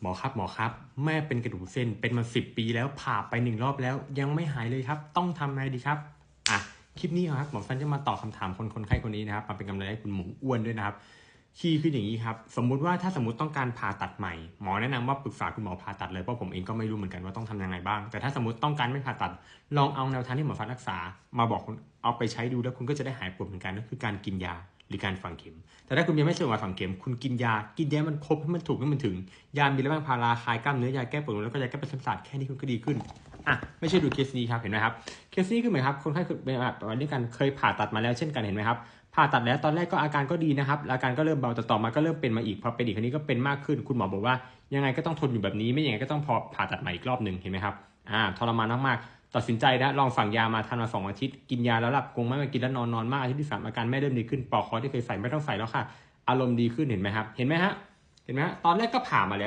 หมอครับหมอครับ แม่เป็นกระดูกเส้นเป็นมาสิบปีแล้วผ่าไปหนึ่งรอบแล้ว ยังไม่หายเลยครับ ต้องทำไงดีครับอะคลิปนี้ครับหมอฟันจะมาตอบคำถามคนคนไข้คนนี้นะครับมาเป็นกำลังใจให้คุณหมูอ้วนด้วยนะครับคีย์คืออย่างนี้ครับ สมมุติว่าถ้าสมมติต้องการผ่าตัดใหม่ หมอแนะนำว่าปรึกษาคุณหมอผ่าตัดเลยเพราะผมเองก็ไม่รู้เหมือนกันว่าต้องทำยังไงบ้าง แต่ถ้าสมมติต้องการไม่ผ่าตัด ลองเอาแนวทางที่หมอฟันรักษา มาบอกคุณเอาไปใช้ดูแล้วคุณก็จะได้หายปวดเหมือนกันก็คือการกินยา หรือการฝังเข็ม แต่ถ้าคุณยังไม่สะดวกมาฝังเข็ม คุณกินยา กินยามันครบให้มันถูกให้มันถึง ยามีอะไรบ้างพาราคลายกล้ามเนื้อยาแก้ปวดแล้วก็ยาแก้ประสาทแค่นี้คุณก็ดีขึ้นอะไม่ใช่ดูเคสนี้ครับเห็นไหมครับเคสนี้คือเหมือนครับคนไข้คือเป็นแบบประมาณนี้กันเคยผ่าตัดมาแล้วเช่นกันเห็นไหมครับผ่าตัดแล้วตอนแรกก็อาการก็ดีนะครับอาการก็เริ่มเบาแต่ต่อมาก็เริ่มเป็นมาอีกพอเป็นอีกครั้นี้ก็เป็นมากขึ้น คุณหมอบอกว่ายังไงก็ต้องทนอยู่แบบนี้ไม่อย่างไรก็ต้องพอผ่าตัดใหม่อีกรอบหนึ่งเห็นไหมครับอ่าทรมานมากๆ ตัดสินใจนะลองสั่งยามาทานมาสองอาทิตย์กินยาแล้วหลับกงไม่มากินแล้วนอนนอนมากอาทิตย์ที่สามอาการแม่เริ่มดีขึ้นปลอกคอที่เคยใส่ไม่ต้องใส่แล้วค่ะ อารมณ์ดีขึ้นเห็นไหมครับ เห็นไหมฮะเห็นไหมฮะตอนแรกก็ผ่ามาแล้ว